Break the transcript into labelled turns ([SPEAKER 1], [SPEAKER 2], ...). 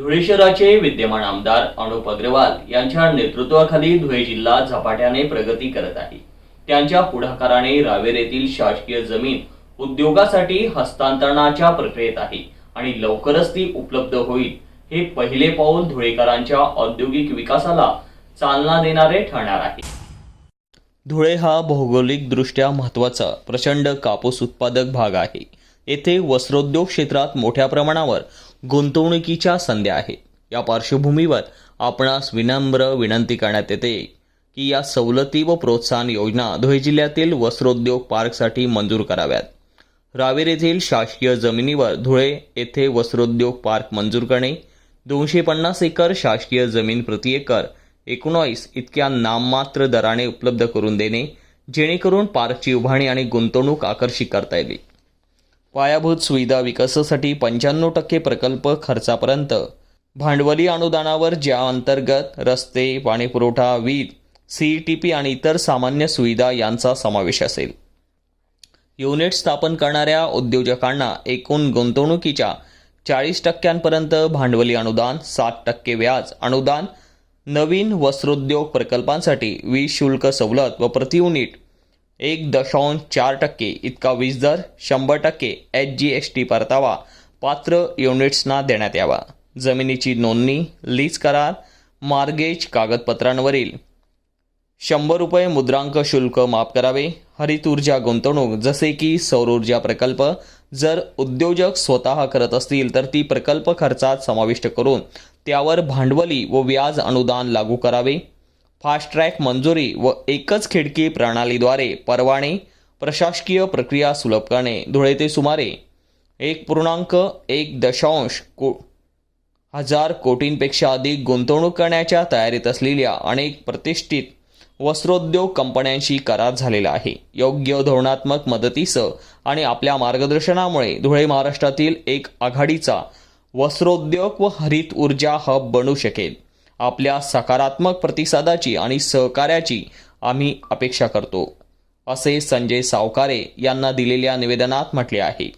[SPEAKER 1] धुळे शहराचे विद्यमान आमदार अनुप अग्रवाल यांच्या नेतृत्वाखाली धुळे जिल्हा झपाट्याने प्रगती करत आहे. त्यांच्या पुढाकाराने रावेर येथील शासकीय जमीन उद्योगासाठी हस्तांतरणाच्या प्रक्रियेत आहे आणि लवकरच ती उपलब्ध होईल हे पहिले पाऊल धुळेकरांच्या औद्योगिक विकासाला चालना देणारे ठरणार आहे. धुळे हा भौगोलिकदृष्ट्या महत्त्वाचा प्रचंड कापूस उत्पादक भाग आहे. येथे वस्त्रोद्योग क्षेत्रात मोठ्या प्रमाणावर गुंतवणुकीच्या संध्या आहेत या पार्श्वभूमीवर आपणास विनम्र विनंती करण्यात येते की या सवलती व प्रोत्साहन योजना धुळे जिल्ह्यातील वस्त्रोद्योग पार्कसाठी मंजूर कराव्यात. रावेर येथील शासकीय जमिनीवर धुळे येथे वस्त्रोद्योग पार्क मंजूर करणे दोनशे पन्नास एकर शासकीय जमीन प्रति एकर एकोणावीस इतक्या नाममात्र दराने उपलब्ध करून देणे जेणेकरून पार्कची उभारणी आणि गुंतवणूक आकर्षित करता येईल. पायाभूत सुविधा विकासासाठी पंच्याण्णव टक्के प्रकल्प खर्चापर्यंत. भांडवली अनुदानावर ज्या अंतर्गत रस्ते पाणीपुरवठा वीज सी टी पी आणि इतर सामान्य सुविधा यांचा समावेश असेल. युनिट स्थापन करणाऱ्या उद्योजकांना एकूण गुंतवणुकीच्या चाळीस टक्क्यांपर्यंत भांडवली अनुदान सात टक्के व्याज अनुदान नवीन वस्त्रोद्योग प्रकल्पांसाठी वीज शुल्क सवलत व प्रति युनिट एक दशांश चार टक्के इतका वीज दर शंभर टक्के एच जी एस टी परतावा. पात्र युनिट्सना देण्यात यावा. जमिनीची नोंदणी लीज करार मार्गेज कागदपत्रांवरील. शंभर रुपये मुद्रांक शुल्क माफ करावे. हरित ऊर्जा गुंतवणूक जसे की सौर ऊर्जा प्रकल्प. जर उद्योजक स्वतः करत असतील तर ती प्रकल्प खर्चात समाविष्ट करून त्यावर भांडवली व व्याज अनुदान लागू करावे. फास्ट ट्रॅक मंजुरी व एकच खिडकी प्रणालीद्वारे परवाने प्रशासकीय प्रक्रिया सुलभ करणे. धुळे ते सुमारे एक पूर्णांक एक दशांश को हजार कोटींपेक्षा अधिक गुंतवणूक करण्याच्या तयारीत असलेल्या अनेक प्रतिष्ठित वस्त्रोद्योग कंपन्यांशी करार झालेला आहे. योग्य धोरणात्मक मदतीसह आणि आपल्या मार्गदर्शनामुळे धुळे महाराष्ट्रातील एक आघाडीचा वस्त्रोद्योग व हरित ऊर्जा हब बनू शकेल. आपल्या सकारात्मक प्रतिसादाची आणि सहकार्याची आम्ही अपेक्षा करतो असे संजय सावकारे यांना दिलेल्या निवेदनात म्हटले आहे.